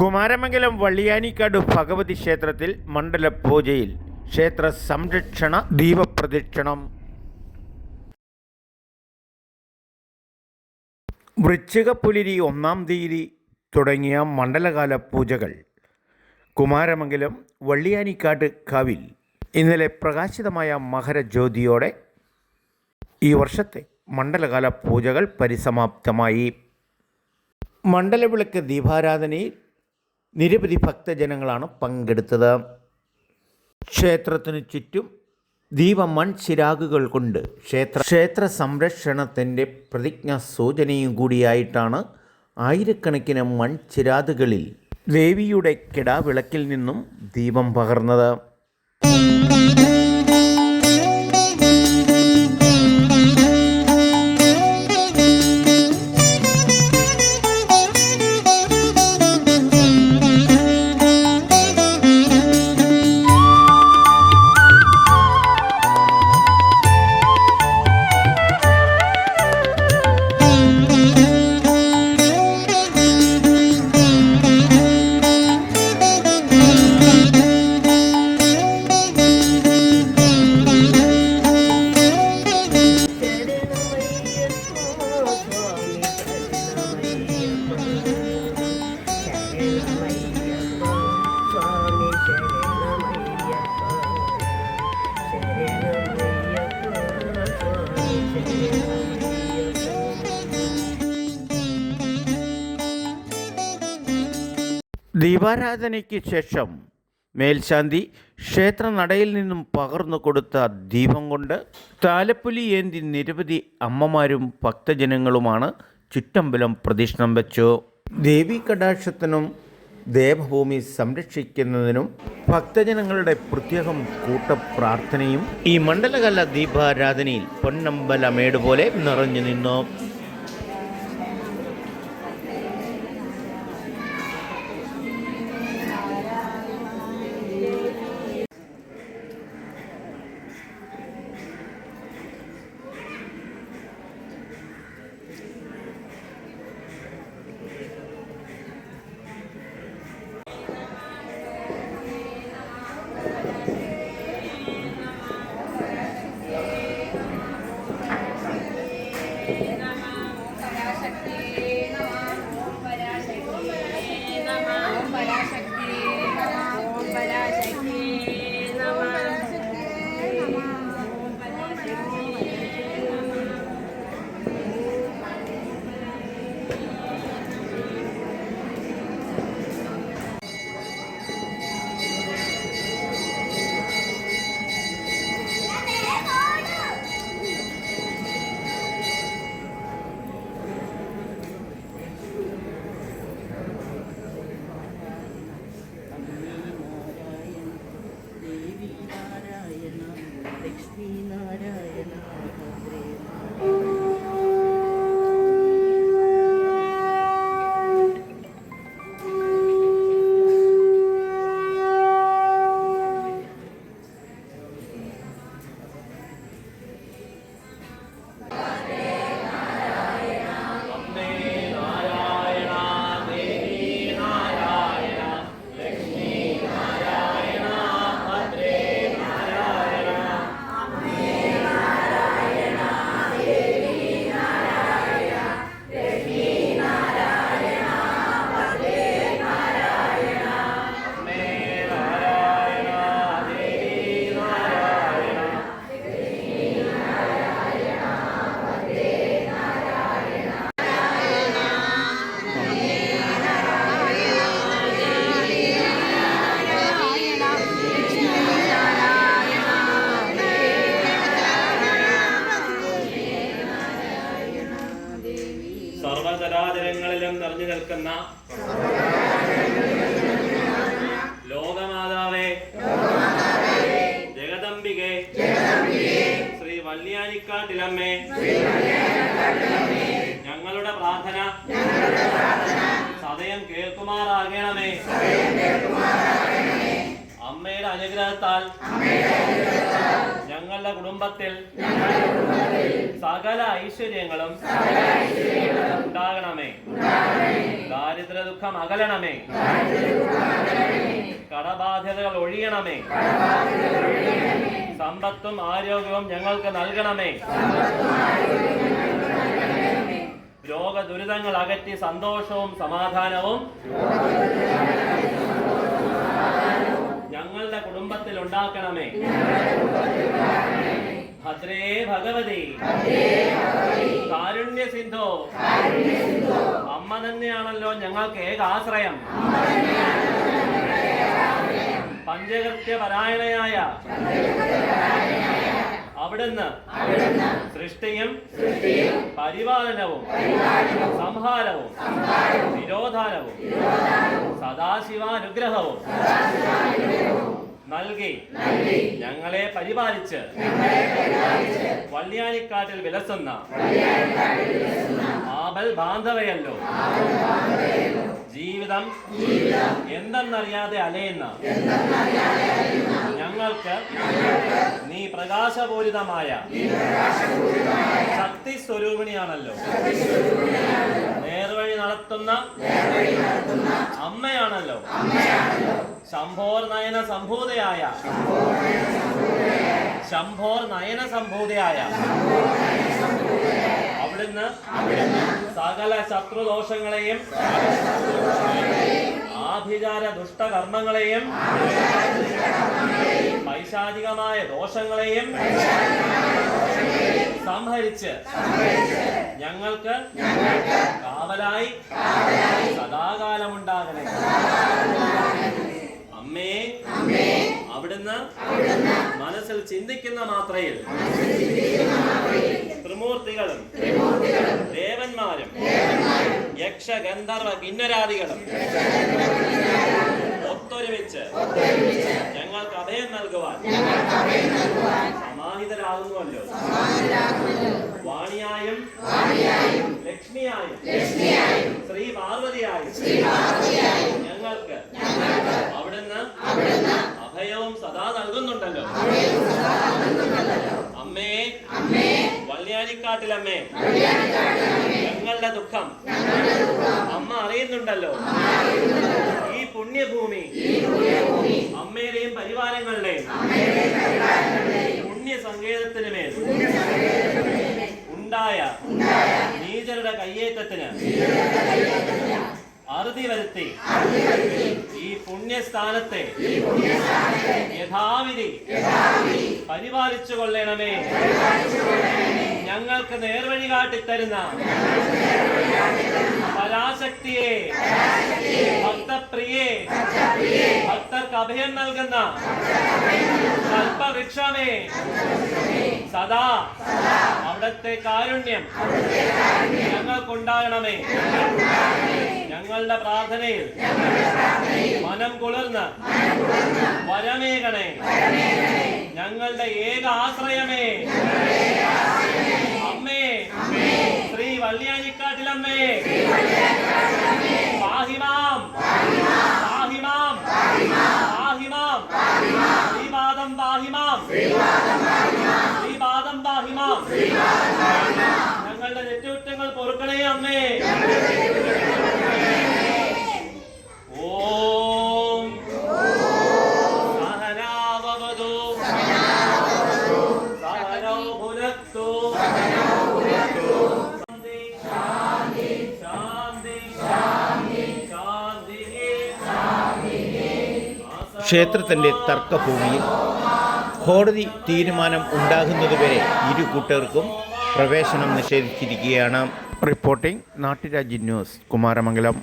കുമാരമംഗലം വള്ളിയാനിക്കാട് ഭഗവതി ക്ഷേത്രത്തിൽ മണ്ഡല പൂജയിൽ ക്ഷേത്ര സംരക്ഷണ ദീപപ്രദക്ഷിണം. വൃശ്ചികപ്പുലിരി ഒന്നാം തീയതി തുടങ്ങിയ മണ്ഡലകാല പൂജകൾ. കുമാരമംഗലം വള്ളിയാനിക്കാട് കവിൽ ഇന്നലെ പ്രകാശിതമായ മകരജ്യോതിയോടെ ഈ വർഷത്തെ മണ്ഡലകാല പൂജകൾ പരിസമാപ്തമായി. മണ്ഡലവിളക്ക് ദീപാരാധനയിൽ നിരവധി ഭക്തജനങ്ങളാണ് പങ്കെടുത്തത്. ക്ഷേത്രത്തിനു ചുറ്റും ദീപമൺ ചിരാകുകൾ കൊണ്ട് ക്ഷേത്ര ക്ഷേത്ര സംരക്ഷണത്തിന്റെ പ്രതിജ്ഞാ സൂചനയും കൂടിയായിട്ടാണ് ആയിരക്കണക്കിന് മൺചിരാതുകളിൽ ദേവിയുടെ കിടാവിളക്കിൽ നിന്നും ദീപം പകർന്നത്. ദീപാരാധനയ്ക്ക് ശേഷം മേൽശാന്തി ക്ഷേത്ര നടയിൽ നിന്നും പകർന്നു കൊടുത്ത ദീപം കൊണ്ട് താലപ്പൊലി ഏന്തി നിരവധി അമ്മമാരും ഭക്തജനങ്ങളുമാണ് ചുറ്റമ്പലം പ്രദക്ഷിണം വെച്ചു. ദേവി കടാക്ഷത്തിനും ദേവഭൂമി സംരക്ഷിക്കുന്നതിനും ഭക്തജനങ്ങളുടെ പ്രത്യേകം കൂട്ടപ്രാർത്ഥനയും ഈ മണ്ഡലകല ദീപാരാധനയിൽ പൊന്നമ്പലമേട് പോലെ നിറഞ്ഞു നിന്നു. വല്യാനിക്കാട്ടിലമ്മേ ഞങ്ങളുടെ പ്രാർത്ഥന സദയം കേൾക്കുമാറാകണമേ. അമ്മയുടെ അനുഗ്രഹത്താൽ ഞങ്ങളുടെ കുടുംബത്തിൽ സകല ഐശ്വര്യങ്ങളും ഉണ്ടാകണമേ. ദാരിദ്ര്യ ദുഃഖം അകലണമേ. കടബാധ്യതകൾ ഒഴിയണമേ. സമ്പത്തും ആരോഗ്യവും ഞങ്ങൾക്ക് നൽകണമേ. രോഗ ദുരിതങ്ങൾ അകറ്റി സന്തോഷവും സമാധാനവും കുടുംബത്തിൽ ഉണ്ടാക്കണമേ ഭദ്രേ ഭഗവതി. കാരുണ്യ സിന്ധു അമ്മ തന്നെയാണല്ലോ ഞങ്ങൾക്ക് ഏക ആശ്രയം പഞ്ചകൃത്യ പരായണയായ അവിടുന്ന് സൃഷ്ടിയും പരിപാലനവും സംഹാരവും നിരോധാനവും സദാശിവാനുഗ്രഹവും നൽകി ഞങ്ങളെ പരിപാലിച്ച് വള്ളിയാനിക്കാട്ടിൽ വിലസുന്ന ആബൽ ബാന്ധവയല്ലോ ജീവിതം എന്തെന്നറിയാതെ അലയുന്ന ഞങ്ങൾക്ക് നീ പ്രകാശപൂരിതമായ ശക്തി സ്വരൂപിണിയാണല്ലോ നേർവഴി നടത്തുന്ന അമ്മയാണല്ലോ ശംഭോർ നയന സംഭൂതയായ. ശംഭോർ നയന സംഭൂതയായ. അവിടുന്ന് സകല ശത്രുദോഷങ്ങളെയും ആഭിചാര ദുഷ്ടകർമ്മങ്ങളെയും പൈശാചികമായ ദോഷങ്ങളെയും സംഹരിച്ച് ഞങ്ങൾക്ക് കാവലായി സദാകാലമുണ്ടാകണേ. അമ്മേ. അവിടുന്ന് മനസ്സിൽ ചിന്തിക്കുന്ന മാത്രയിൽ ത്രിമൂർത്തികളും ദേവന്മാരും യക്ഷ ഗന്ധർവ കിന്നരാദികളും ഒത്തൊരുമിച്ച് ഞങ്ങൾക്ക് അഭയം നൽകുവാൻ സമാഹിതരാകുന്നുവല്ലോ. വാണിയായും ലക്ഷ്മിയായും ശ്രീ പാർവതിയായും ഞങ്ങൾക്ക് അവിടുന്ന് അഭയവും സദാ നൽകുന്നുണ്ടല്ലോ. അമ്മേ വള്ളിയാലിക്കാട്ടിലമ്മേ ഞങ്ങളുടെ ദുഃഖം. അമ്മ അറിയുന്നുണ്ടല്ലോ. ഈ പുണ്യഭൂമി അമ്മയുടെയും പരിവാരങ്ങളുടെയും പുണ്യ സങ്കേതത്തിന് മേൽ ഉണ്ടായ നീചരുടെ കയ്യേറ്റത്തിന് അറുതി വരുത്തി. ഈ പുണ്യസ്ഥാനത്തെ യഥാവിധി പരിപാലിച്ചു കൊള്ളണമേ. ഞങ്ങൾക്ക് നേർവഴി കാട്ടിത്തരുന്ന പരാശക്തിയെ ഭക്തപ്രിയെ ഭക്തർക്ക് അഭയം നൽകുന്ന കൽപ്പവൃക്ഷമേ സദാ അവിടത്തെ കാരുണ്യം ഞങ്ങൾക്കുണ്ടാകണമേ. ഞങ്ങളുടെ പ്രാർത്ഥനയിൽ മനം കുളിർന്ന് വരമേകണേ. ഞങ്ങളുടെ ഏക ആശ്രയമേ. തെറ്റുകുറ്റങ്ങൾ പൊറുക്കണേ അമ്മേ. ഓം. ക്ഷേത്രത്തിന്റെ തർക്കഭൂമിയിൽ കോടതി തീരുമാനം ഉണ്ടാകുന്നതുവരെ ഇരു കൂട്ടർക്കും പ്രവേശനം നിഷേധിച്ചിരിക്കുകയാണ്. റിപ്പോർട്ടിംഗ് നാട്ടുരാജ്യ ന്യൂസ് കുമാരമംഗലം